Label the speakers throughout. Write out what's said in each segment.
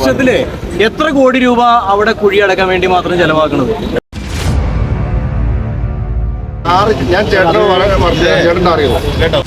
Speaker 1: വർഷത്തിൽ എത്ര കോടി രൂപ അവിടെ കുഴിയടക്കാൻ വേണ്ടി മാത്രം ചെലവാക്കുന്നത്
Speaker 2: ഞാൻ പറഞ്ഞു ചേട്ടൻ അറിയുമോ
Speaker 3: ആ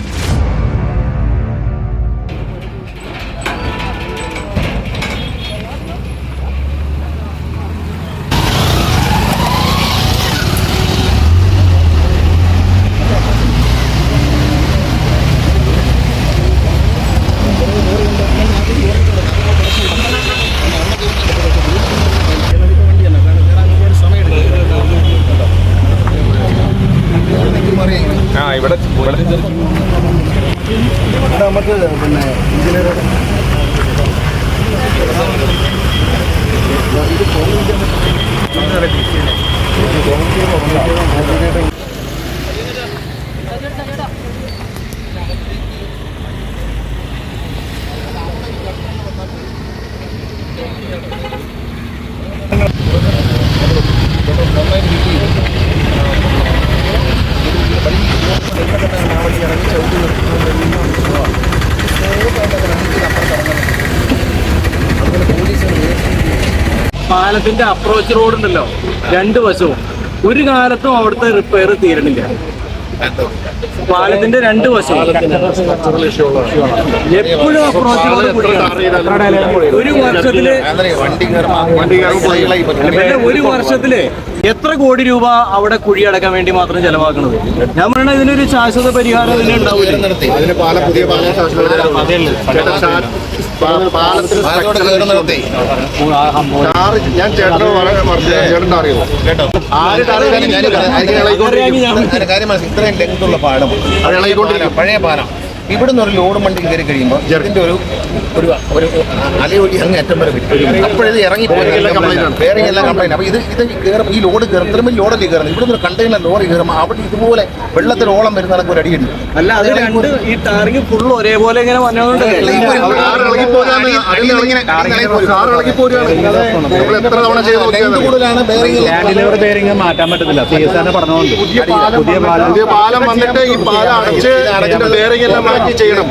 Speaker 3: ഇവിടെ
Speaker 2: നമുക്ക് പിന്നെ
Speaker 1: പാലത്തിന്റെ അപ്രോച്ച് റോഡ് ഉണ്ടല്ലോ രണ്ട് വശവും. ഒരു കാലത്തും അവിടുത്തെ റിപ്പയർ തീരണില്ല. പാലത്തിന്റെ രണ്ട് വശവും. എപ്പോഴും അപ്രോച്ച് റോഡ്. ഒരു വർഷത്തിൽ ഒരു വർഷത്തിൽ എത്ര കോടി രൂപ അവിടെ കുഴിയടക്കാൻ വേണ്ടി മാത്രം ചെലവാക്കുന്നത് ഞാൻ പറയണ ഇതിനൊരു ശാശ്വത പരിഹാരം ഇതിന് ഉണ്ടാവില്ല
Speaker 2: ഞാൻ ചേട്ടനോട്.
Speaker 4: ഇത്രയും പാലം
Speaker 2: ഇളകിക്കൊണ്ടിരിക്കും.
Speaker 4: പഴയ പാലം. ഇവിടുന്ന് ഒരു ലോഡ് വണ്ടി കയറി കഴിയുമ്പോൾ ഇതിന്റെ ഒരു ഒരു ഒരു അലയൊലി അങ്ങ് അറ്റം വരെ വരും. അപ്പോഴത് ഇറങ്ങി. വേറെ എല്ലാം കംപ്ലൈന്റ് അപ്പോൾ ഇത് ഇത് കയറും. ഈ ലോഡ് കയറും. ഇത്രയും ലോഡല്ലേ കയറുന്നത്? ഇവിടുന്ന് ഒരു കണ്ടെയ്നർ ലോറി കയറുമ്പോൾ അവിടെ ഇതുപോലെ വെള്ളത്തിൽ ഓളം വരുന്ന കണക്ക് ഒരു അടിയുണ്ട്.
Speaker 1: അല്ല അത് രണ്ട് ഈ ടാറിങ് ഫുൾ ഒരേപോലെ ഇങ്ങനെ വന്നതുകൊണ്ട്
Speaker 4: കൂടുതലാണ് ബെയറിംഗ്
Speaker 5: മാറ്റാൻ പറ്റത്തില്ല. സി എസ് ആറിനെ പറഞ്ഞുകൊണ്ട്
Speaker 2: പുതിയ പാലം വന്നിട്ട് ഈ പാലം അടച്ച് അടച്ചിട്ട് ബെയറിംഗ് എല്ലാം മാറ്റി ചെയ്യണം.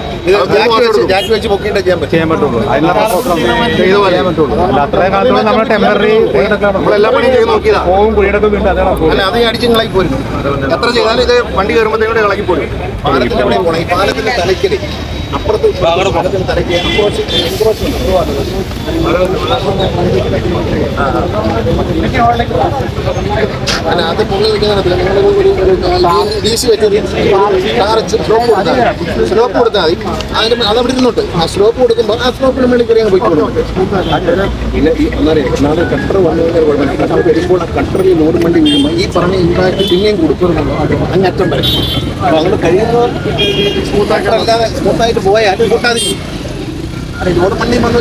Speaker 4: ചെയ്യാൻ പറ്റും.
Speaker 5: ചെയ്യാൻ പറ്റുള്ളൂ. അത്രയും കാലത്തോളം നമ്മൾ ടെമ്പററി
Speaker 2: നമ്മളെല്ലാ പണിയും ചെയ്ത് നോക്കിയതാ.
Speaker 5: പോവും കുഴിയുടെ വീണ്ടും അതാണ്
Speaker 4: അല്ല അത് അടിച്ചും പോരും
Speaker 2: എത്ര ചെയ്താലും ഇത് വണ്ടി കയറുമ്പോഴത്തേക്കും ഇളകിപ്പോരും
Speaker 4: പാലത്തിന്റെ അവിടെ പോകണം ഈ പാലത്തിന്റെ തലയ്ക്കൽ. അപ്പുറത്ത് തലയ്ക്ക്. അപ്രോച്ച് എൻക്രോച്ച് അല്ല അത് പൊങ്ങി നിങ്ങൾ ഒരു സ്ലോപ്പ് കൊടുത്താൽ സ്ലോപ്പ് കൊടുത്താൽ മതി. അതിന് അത് അവിടെ നിന്നോട്ട് ആ സ്ലോപ്പ് കൊടുക്കുമ്പോൾ ആ സ്ലോപ്പിന് വേണ്ടി കയറി അങ്ങ് പോയിക്കോളും. പിന്നെ ഈ എന്നറിയാം നാളെ കട്ടർ വന്നു കഴിഞ്ഞാൽ കുഴപ്പമില്ല. കട്ടർ വരുമ്പോൾ ആ കട്ടറിൽ ലോഡ് വണ്ടി വീഴുമ്പോൾ ഈ പറഞ്ഞ ഇമ്പാക്ട് പിന്നെയും കൊടുക്കുന്നുണ്ടോ അങ്ങറ്റം വരെ. അപ്പോൾ അങ്ങനെ കഴിയുന്നവർ സ്മൂത്തായിട്ട് സ്മൂത്തായിട്ട് പോയാൽ കൂട്ടാതിരിക്കും. അതെ ലോഡ് വണ്ടി വന്ന്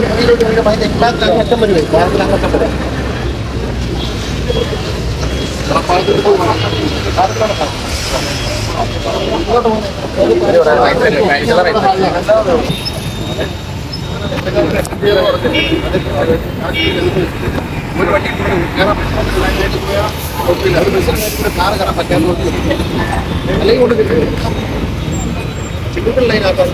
Speaker 4: അതിന്റെ ഇമ്പാക്ട് അങ്ങറ്റം വരുന്നത് പാലത്തിൽ അങ്ങറ്റം വരെ കാറ് കയറാൻ പറ്റാൻ അല്ലെങ്കിൽ കൊണ്ട് കിട്ടും സിംഗിൾ ലൈൻ ആക്കാൻ